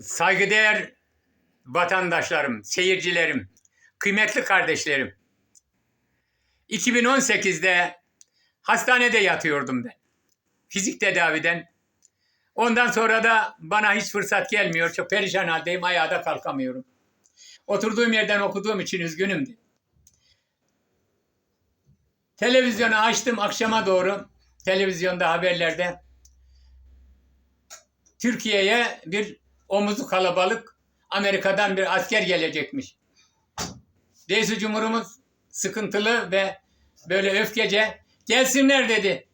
Saygıdeğer vatandaşlarım, seyircilerim, kıymetli kardeşlerim. 2018'de hastanede yatıyordum ben. Fizik tedaviden. Ondan sonra da bana hiç fırsat gelmiyor. Çok perişan haldeyim. Ayağa da kalkamıyorum. Oturduğum yerden okuduğum için üzgünüm. Televizyonu açtım akşama doğru. Televizyonda haberlerde Türkiye'ye bir omuzu kalabalık Amerika'dan bir asker gelecekmiş. Reis Cumhurumuz sıkıntılı ve böyle öfkece gelsinler dedi.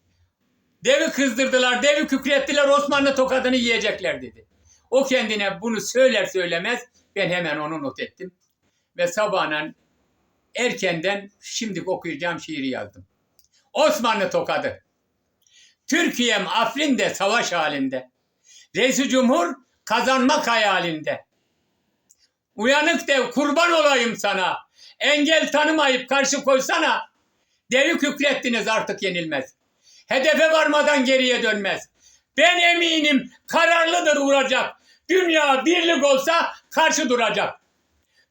Devi kızdırdılar, devi kükrettiler, Osmanlı tokadını yiyecekler dedi. O kendine bunu söyler söylemez ben hemen onu not ettim. Ve sabahın erkenden şimdi okuyacağım şiiri yazdım. Osmanlı tokadı. Türkiye'm Afrin'de savaş halinde. Reis-i Cumhur kazanmak hayalinde. Uyanık dev kurban olayım sana. Engel tanımayıp karşı koysana. Devi kükrettiniz artık yenilmez. Hedefe varmadan geriye dönmez. Ben eminim kararlıdır vuracak. Dünya birlik olsa karşı duracak.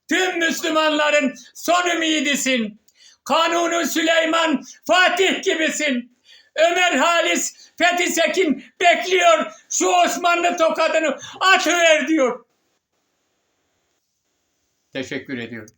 Tüm Müslümanların son ümidisin. Kanuni Süleyman Fatih gibisin. Ömer Halis Fethi Sekin bekliyor. Şu Osmanlı tokadını atıver diyor. Teşekkür ediyorum.